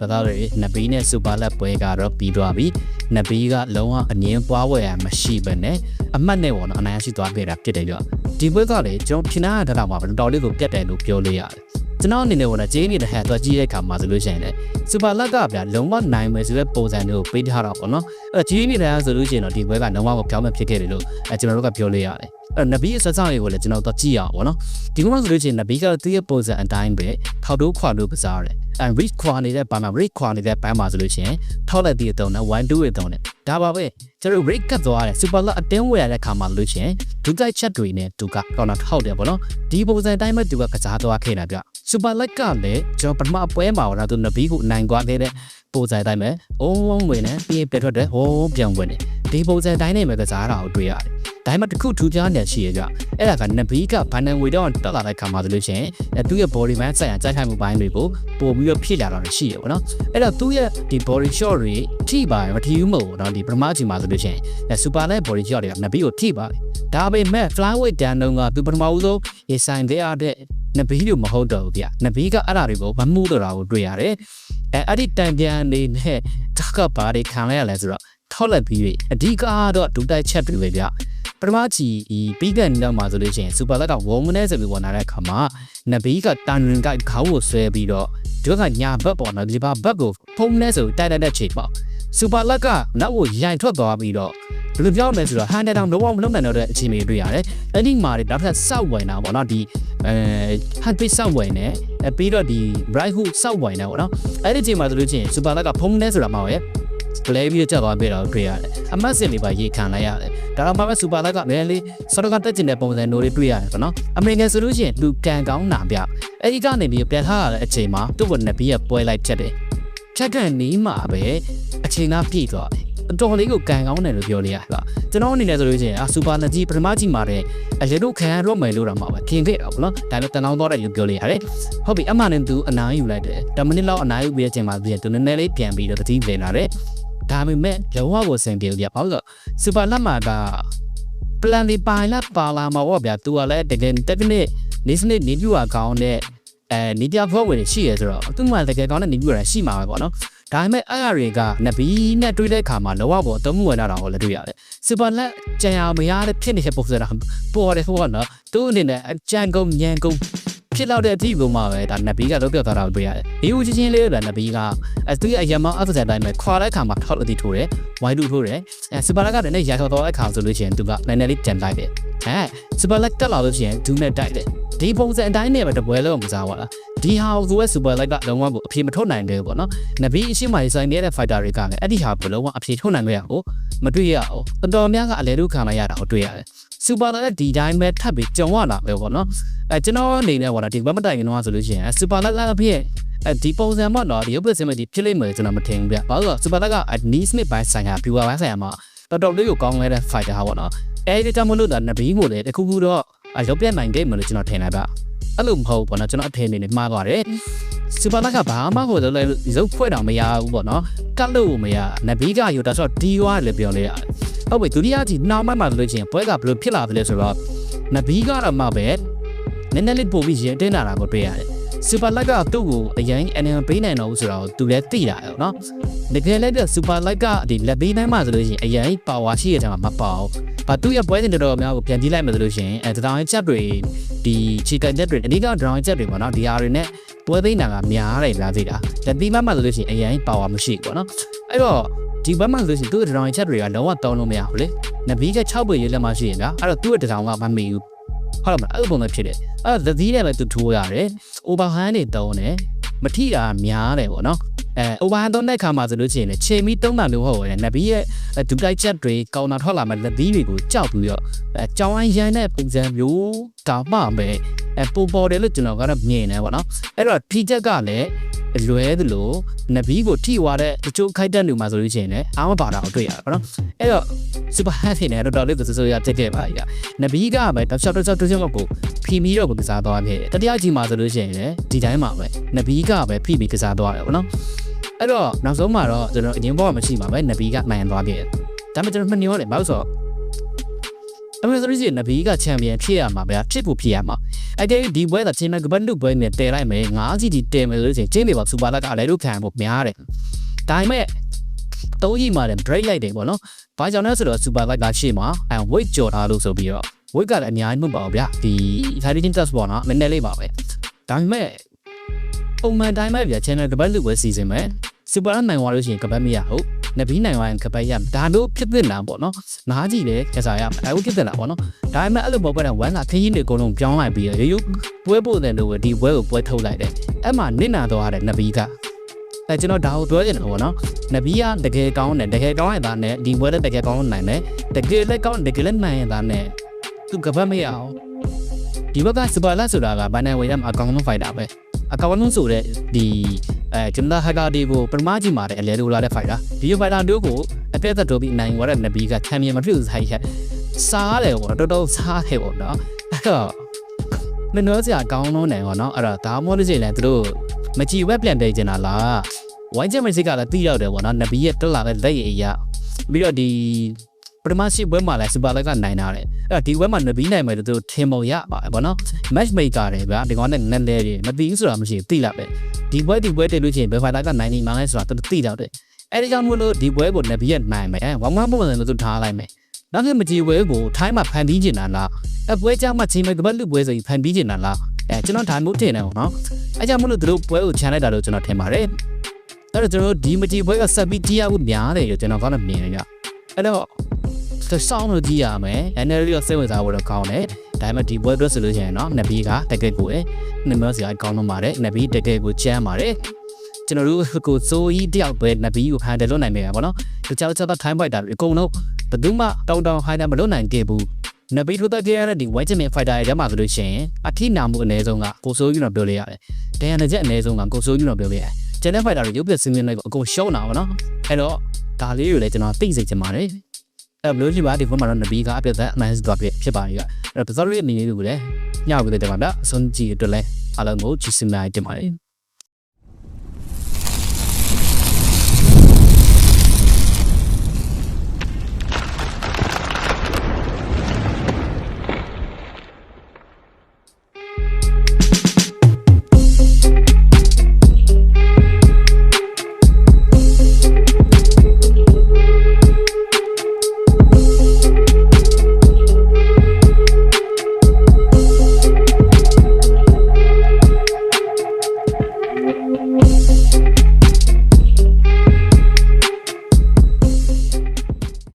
တော်တော်လေးနဘီနဲ့စူပါလက်ပွဲကတော့ပြီးသွားပြီနဘီကလုံးဝအငင်းပွားဝယ်ရမရှိဘဲနဲ့အမှတ်နဲ့ပေါ့နော်အနိုင်ရရှိသွားခဲ့တာဖြစ်တယ်ကြောဒီပွဲကလေကျွန်တော်ထင်တာကတော့မှာတော်တော်လေးကိုပြတ်တယ်လို့ပြောလို့ရတယ်ကျွန်တော်အနေနဲ့ကတော့ဂျေးနေတဲ့ဟန်တော့ကြီးတဲ့ခါမှာဆိုလို့ရှိရင်လေစူပါလက်ကဗျာလုံးဝနိုင်မယ်ဆိုတဲ့ပုံစံမျိုးပေးထားတာပေါ့နော်အဲ့ဂျေးနေတဲ့ဆိုလို့ရှိရင်တော့ဒီပွဲကလုံးဝကိုပြောင်းမဖြစ်ခဲ့တယ်လို့အဲကျွန်တော်တို့ကပြောလို့ရတယ်အဲ့ နဘီရဲ့ဆက်ဆောင်တွေကိုလည်းကျွန်တော်တို့ကြည့်ရအောင်ပေါ့နော်ဒီကုန်းဆိုလို့ရှိရင်နဘီကသူ့ရဲ့ပုံစံအတိုင်းပဲထောက်တိုးခွာလို့ကစားတယ်အဲ reach ခွာနေတဲ့ဘိုင်းမှာ reach ခွာနေတဲ့ဘိုင်းမှာဆိုလို့ရှိရင်ထောက်လက်တီအတုံးနဲ့1 2ရဲ့တုံးနဲ့ဒါပါပဲကျွန်တော် reach ကတ်သွားတယ် super lot အတင်းဝယ်ရတဲ့ခါမှာလို့ရှိရင်ဒုတိုက်ချက်တွေနဲ့သူကကောင်းတာထောက်တယ်ပေါ့နော်ဒီပုံစံအတိုင်းပဲသူကကစားသွားခဲ့တာဗျ super light ကလည်းကျွန်တော်ပထမအပွဲမှာတော့သူနဘီကိုနိုင်သွားခဲ့တဲ့ပုံစံအတိုင်းပဲအုံးဝုံးဝင်နေပြီးပြတ်ထွက်တယ်ဟိုးပြန်ဝင်တယ်ဒီပုံစံအတိုင်းနဲ့ပဲကစားတာကိုတွေ့ရတယ် ဒါမှမဟုတ်တစ်ခုထူးခြားနေရှိရကြအဲ့ဒါကနဘီကဘန်နန်ဝေတော့တက်လာတဲ့ခါမှာဆိုလို့ရှိရင်အဲသူ့ရဲ့ body man ဆိုင်ရာကြိုက်ခိုက်မှုပိုင်းတွေကိုပို့ပြီးတော့ဖြည့်လာတာရှိရပေါ့နော်အဲ့တော့သူ့ရဲ့ဒီ body shot တွေထိပါမထီဘူးမဟုတ်တော့ဒီပထမအချိန်မှာဆိုလို့ရှိရင်အဲ super light body shot တွေကနဘီကိုထိပါတယ်ဒါပေမဲ့ flyweight တန်တုံးကသူပထမဦးဆုံးရေဆိုင်တဲ့ရတဲ့နဘီလိုမဟုတ်တော့ဘူးဗျနဘီကအဲ့ဒါတွေကိုမမှုတော့တာကိုတွေ့ရတယ်အဲအဲ့ဒီတန်ပြန်နေနဲ့တကဘာတွေခံလိုက်ရလဲဆိုတော့ထောက်လက်ပြီးပြီအဓိကတော့ဒုတိုက်ချက်တွေပဲဗျ ပထမချီဒီပြီးကန်နောက်မှာဆိုလို့ရှိရင်စူပါလက်ကဝုံမနဲ့ဆိုပြီးဝင်လာတဲ့အခါမှာနဘီကတန်ရင်ကခေါင်းကိုဆွဲပြီးတော့ဒီကညာဘက်ပေါ်နော်ဒီဘက်ဘက်ကိုဖုံးနေဆိုတိုက်တိုက်တဲ့ချိန်ပေါ့စူပါလက်ကနောက်ကိုရိုင်ထွက်သွားပြီးတော့ဘယ်လိုပြောမလဲဆိုတော့ဟန်တဲ့တောင်လုံးဝမလုံးနိုင်တော့တဲ့အချိန်တွေတွေ့ရတယ်။အဲ့ဒီမှာတွေနောက်ထပ်စောက်ဝင်တာပေါ့နော်ဒီအဲဟန်ပစ်စောက်ဝင်နေအဲပြီးတော့ဒီ bright hook စောက်ဝင်နေပေါ့နော်။အဲ့ဒီချိန်မှာဆိုလို့ချင်းစူပါလက်ကဖုံးနေဆိုတာမှပဲ ပလဲပြီးကြောက်သွားပြတော့တွေ့ရတယ်။အမတ်စင်လေးပါရေခံလိုက်ရတယ်။ဒါတော့မှပဲစူပါလက်ကလည်းလေးစောတော့ကတက်ကျင်တဲ့ပုံစံမျိုးလေးတွေ့ရတယ်ပေါ့နော်။အမေရိကန်ဆိုလို့ရှိရင်လူကန်ကောင်းနာပြ။အဲဒီကနေပြီးပြန်ထားရတဲ့အချိန်မှာသူ့ဘနဘီရဲ့ပွဲလိုက်ချက်တယ်။ချက်ကန်နီးမှာပဲအချိန်သားပြည့်သွားတယ်။တော်လေးကိုကန်ကောင်းတယ်လို့ပြောလို့ရပါကျွန်တော်အနေနဲ့ဆိုလို့ရှိရင်အာစူပါလက်ကြီးပထမကြီးမှာတဲ့အရေတို့ခံရတော့မယ်လို့တော့မှာပဲခင်ခဲ့တာပေါ့နော်ဒါလည်းတန်တောင်းတော့တယ်လို့ပြောလို့ရတယ်ဟုတ်ပြီအမှန်နဲ့သူအနားယူလိုက်တယ်10မိနစ်လောက်အနားယူပြီးတဲ့အချိန်မှာပြန်သူနည်းနည်းလေးပြန်ပြီးတော့တတိပြန်လာတယ် ဒါပေမဲ့လုံးဝကိုစင်ပြေလို့ရပါလို့စူပါလက်မှာက plan လေးပိုင်လာပါလာမှာပေါ့ဗျာသူကလည်းတကယ် technique နေစနစ်နေပြူအကောင်းနဲ့အဲနေပြဖွဲ့ဝင်ရှိရဆိုတော့သူမှတကယ်ကောင်းတဲ့နေပြူရရှိမှာပဲပေါ့နော်ဒါပေမဲ့အဲ့အတွေကနဘီနဲ့တွေ့တဲ့အခါမှာလောကပေါ်အသုံးမဝင်တာကိုလည်းတွေ့ရတယ်စူပါလက်ကြံရမရတဲ့ဖြစ်နေတဲ့ပုံစံတော့ပေါ်တယ်ဟိုကနော်သူ့အနေနဲ့အကြံကုန်ညံကုန် ဖြစ်လောက်တဲ့အသည့်ပုံမှာပဲဒါနဘီကလုပ်ပြသွားတာကိုတွေ့ရတယ်ဒီဦးချင်းချင်းလေးကနဘီကအသူရဲ့အယမအဖဇန်တိုင်းမှာခွာတဲ့အခါမှာထောက်လို့တီထိုးတယ်ဝိုင်းလူထိုးတယ်အဲစူပါလက်ကလည်းရိုက်ခေါ်တော့အခါဆိုလို့ရှိရင်သူကနည်းနည်းလေးကြံလိုက်တယ်အဲစူပါလက်တက်လာလို့ရှိရင်ဒူးနဲ့တိုက်တယ်ဒီပုံစံအတိုင်းနဲ့ပဲတပွဲလုံးကစားသွားတာဒီဟာကိုဆိုရဲ super light ကလုံးဝကိုအပြေမထုတ်နိုင်တယ်ပေါ့နော်နဗီအရှိမဒီဇိုင်းနေတဲ့ fighter တွေကလည်းအဲ့ဒီဟာကိုလုံးဝအပြေထုတ်နိုင်လို့ရအောင်မတွေ့ရအောင်တော်တော်များကအလဲတို့ခံလိုက်ရတာကိုတွေ့ရတယ် super light ဒီတိုင်းပဲထပ်ပြီးကြုံရလာပဲပေါ့နော်အဲကျွန်တော်အနေနဲ့ပေါ့နော်ဒီဘက်မတိုင်ရင်တော့ဆိုလို့ရှိရင် super light အဖြစ်အဲဒီပုံစံပေါ့နော်ဒီ open sim ဒီဖြစ်လိမ့်မယ်ကျွန်တော်မထင်ဘူးဗျဘာလို့လဲ super light က knee smith ဘိုင်းဆိုင်ရာ pure ဘိုင်းဆိုင်ရာမှာတော်တော်လေးကိုကောင်းခဲ့တဲ့ fighter ဟာပေါ့နော်အဲဒီတမလို့ဒါနဗီကိုလည်းတခုခုတော့အလုပ်ပြတ်နိုင်ခဲ့မလို့ကျွန်တော်ထင်လိုက်ပါအဲ့လိုမဟုတ်ပေါ့နော်ကျွန်တော်အထင်နေနေမှားသွားတယ်စူပါလက်ကဘာမှဟိုလည်းရုပ်ဖွဲ့တော့မရဘူးပေါ့နော်ကတ်လို့မရနဗီကယူတာဆိုတော့ဒီဝါလည်းပြောလေရတယ် ဟုတ်ပြီဒုတိယကြီးနောက်မှမှလို့ချင်းပွဲကဘယ်လိုဖြစ်လာသလဲဆိုတော့နဗီကတော့မှပဲနည်းနည်းလေးပို့ပြီးရင်တင်းလာတာကိုတွေ့ရတယ်စူပါလိုက်ကသူ့ကိုအရင်အနေနဲ့ပေးနိုင်တော့ဘူးဆိုတော့သူလည်းသိတာရောနော်တကယ်လည်းစူပါလိုက်ကဒီလက်ပေးနိုင်မှဆိုလို့ရှိရင်အရင်ပါဝါရှိရတဲ့မှာမပေါဘူးဘာသူ့ရဲ့ပွဲစဉ်တော်တော်များကိုပြန်ကြည့်လိုက်မှဆိုလို့ရှိရင်အဲတထောင်ချက်တွေဒီချီကန်ချက်တွေအဓိကဒရောင်ချက်တွေပေါ့နော်ဒီဟာတွေနဲ့ပွဲသိမ်းတာကများတယ်လားသိတာလက်ပေးမှမှဆိုလို့ရှိရင်အရင်ပါဝါမရှိဘူးပေါ့နော်အဲ့တော့ ဒီဘက်မှာဆိုလို့ရှိရင်သူ့ဒရောင်ချက်တွေကလုံးဝတောင်းလို့မရဘူးလေနဗီက6ပွဲရေးလက်မှရှိရင်ဗျာအဲ့တော့သူ့ရဲ့ဒရောင်ကမမီဘူးဟုတ်လားအဲ့လိုပုံစံဖြစ်တယ်အဲ့ဒါသတိနဲ့ပဲသူထိုးရတယ် overhand တွေတုံးတယ်မထိတာများတယ်ပေါ့နော်အဲ overhand တုံးတဲ့ခါမှာဆိုလို့ရှိရင်လည်းချိန်ပြီးတုံးတာမျိုးဟုတ်တယ်နဗီရဲ့ဒူတိုက်ချက်တွေကောင်တာထွက်လာမဲ့လက်သီးတွေကိုကြောက်ပြီးတော့အဲကြောင်းအိုင်းရန်တဲ့ပုံစံမျိုးတောင်မှပဲ အဲပုံပေါ်တယ်လို့ကျွန်တော်ကတော့မြင်နေပေါ့နော်အဲ့တော့ထိချက်ကလည်းအလွဲသလိုနဗီကိုထိသွားတဲ့တချို့ခိုက်တက်လူမှာဆိုလို့ရှိရင်လည်းအားမပါတာကိုတွေ့ရတယ်ပေါ့နော်အဲ့တော့ super happy နဲ့တော်တော်လေးသူဆိုရတက်ခဲ့ပါကြီးနဗီကပဲတောက်လျှောက်တောက်လျှောက်တောက်လျှောက်ကိုဖီမီတော့ကိုကစားသွားခဲ့တယ်တတိယကြီးမှာဆိုလို့ရှိရင်လည်းဒီတိုင်းမှာပဲနဗီကပဲဖိပြီးကစားသွားတယ်ပေါ့နော်အဲ့တော့နောက်ဆုံးမှာတော့ကျွန်တော်အရင်ဘောကမရှိမှာပဲနဗီကနိုင်သွားခဲ့တယ်ဒါပေမဲ့ကျွန်တော်မနှောတယ်ဘာလို့ဆိုတော့ အဲ့လိုဆိုရင်နဘီကချန်ပီယံဖြစ်ရမှာဗျာဖြစ်ဖို့ဖြစ်ရမှာအဲ့ဒီဒီဘွဲကချင်းမကပတ်လူဘွဲနဲ့တဲလိုက်မယ်ငါးစီတီတဲမယ်လို့ဆိုရင်ချင်းတွေပါစူပါလက်ကလည်းလို့ခံဖို့များတယ်ဒါပေမဲ့တိုးကြီးမှာလည်း break လိုက်တယ်ပေါ့နော်ဘာကြောင့်လဲဆိုတော့စူပါလိုက်ကရှေ့မှာအဲ weight ကြော်ထားလို့ဆိုပြီးတော့ weight ကလည်းအများကြီးမဟုတ်ပါဘူးဗျာဒီ intelligent test ပေါ့နော်နည်းနည်းလေးပါပဲဒါပေမဲ့ပုံမှန်တိုင်းပဲဗျာ channel ကပတ်လူဘွဲစီစဉ်မယ်စူပါလက်နိုင်သွားလို့ရှိရင်ကပတ်မရဟုတ် နဘီနိုင်ဝိုင်းကပတ်ရဒါလို့ဖြစ်တဲ့လားပေါ့နော်နားကြည့်လေကျစားရမယ်အဲဟုတ်ဖြစ်တဲ့လားပေါ့နော်ဒါပေမဲ့အဲ့လိုပေါ့ကွတဲ့ဝမ်းလာခရီးတွေအကုန်လုံးပြောင်းလိုက်ပြီးရရိုးပွဲပို့တယ်လို့ဒီပွဲကိုပွဲထုတ်လိုက်တယ်အဲ့မှာနစ်နာသွားတဲ့နဘီကအဲကျွန်တော်ဒါကိုပြောချင်တယ်ပေါ့နော်နဘီကတကယ်ကောင်းတယ်တကယ်ကောင်းရတာနဲ့ဒီပွဲလည်းတကယ်ကောင်းနိုင်တယ်တကယ်လည်းကောင်းတကယ်လည်းနိုင်ရတာနဲ့သူကပတ်မရအောင်ဒီဘက်ကစပါလာဆိုတာကဘန်နယ်ဝေးရမှာအကောင်ဆုံးဖိုက်တာပဲ အကောင်ဆုံးဆိုတဲ့ဒီအဲကျွန်တော်ဟက်ကာဒီကိုပထမကြီးမှာတဲ့အလဲလိုလာတဲ့ဖိုက်တာဒီဖိုက်တာတို့ကိုအပြည့်သက်တို့ပြီးနိုင်သွားတဲ့နဘီကချန်ပီယံမဖြစ်ဘူးဆိုင်ရက်စားတယ်ပေါ့တော်တော်စားတယ်ပေါ့နော်အဲ့တော့မနှောစရာကောင်းလုံးတယ်ပေါ့နော်အဲ့တော့ဒါမှမဟုတ်လို့ရှိရင်လည်းသူတို့မကြည်ဝက်ပြန်ပေးချင်တာလားဝိုင်းချက်မရှိကလည်းတီးရောက်တယ်ပေါ့နော်နဘီရဲ့တက်လာတဲ့လက်ရည်အရာပြီးတော့ဒီပထမရှိပွဲမှာလည်းစူပါလက်ကနိုင်တာတယ် အဲ့တော့ဒီပွဲမှာနဘီနိုင်မယ်သူထင်ပုံရပါတယ်ပေါ့နော် match maker တွေဗျာဒီကောင်နဲ့နည်းနည်းလေးမသိဘူးဆိုတာမရှိဘူးသိလာပဲဒီပွဲဒီပွဲတည်လို့ရှိရင်ဘယ်ဖိုင်တာကနိုင်နေမှန်းလဲဆိုတာသူသိတော့တယ်အဲ့ဒီကြောင့်မို့လို့ဒီပွဲကိုနဘီရဲ့နိုင်မယ်ဝမ်ဝမ်ပုံစံလို့သူထားလိုက်မယ်နောက်ထပ်မကြည့်ပွဲကိုထိုင်းမှာဖန်တီးကျင်တာလားအပွဲကြောင့်မှချိန်မဲ့ကပတ်လူပွဲဆိုရင်ဖန်တီးကျင်တာလားအဲကျွန်တော်ဒါမျိုးထင်တယ်ပေါ့နော်အဲကြောင့်မို့လို့သူတို့ပွဲကိုခြံလိုက်တာလို့ကျွန်တော်ထင်ပါတယ်အဲ့တော့ကျွန်တော်ဒီမကြည့်ပွဲကဆက်ပြီးကြည့်ရဖို့များတယ်လို့ကျွန်တော်ကတော့မြင်နေကြအဲ့တော့ သူစောင်းလို့ကြည့်ရမယ်။ NLD ကိုစိတ်ဝင်စားဖို့တော့ကောင်းတယ်။ဒါပေမဲ့ဒီပွဲအတွက်ဆိုလို့ရှိရင်တော့နဘီကတကယ်ကိုယ်နမောစီအကောင်းလို့ပါတယ်။နဘီတကယ်ကိုချမ်းပါတယ်။ကျွန်တော်တို့ကိုစိုးကြီးတယောက်ပဲနဘီကိုဟန်တယ်လို့နိုင်မယ်ပေါ့နော်။တခြားတခြားထိုင်းဖိုက်တာတွေအကုန်လုံးဘယ်သူမှတောင်းတောင်းဟိုင်းတယ်မလို့နိုင်ခဲ့ဘူး။နဘီထိုးတက်ခဲ့ရတဲ့ဒီ white champion fighter ရဲ့ထဲမှာဆိုလို့ရှိရင်အထိနာမှုအနည်းဆုံးကကိုစိုးကြီးတော့ပြောလို့ရတယ်။ဒန်ရန်ချက်အနည်းဆုံးကကိုစိုးကြီးတော့ပြောလို့ရတယ်။ကျန်တဲ့ fighter တွေရုပ်ပြစင်းစင်းလိုက်ကိုအကုန်ရှုံးတာပေါ့နော်။အဲ့တော့ဒါလေးတွေလည်းကျွန်တော်သိစေချင်ပါတယ်။ အဲ့ဘလို့ရှိပါဒီဖုန်းမှာတော့နဘီကအပြတ်သက်အမှန်စတော့ဖြစ်ပါရဲ့အဲ့ပစောရီအနေနဲ့လို့လည်းညောက်ကြတဲ့တမန်ဗျအစွန်ကြီးအတွက်လည်းအားလုံးကိုချစ်စင်နိုင်တင်ပါတယ်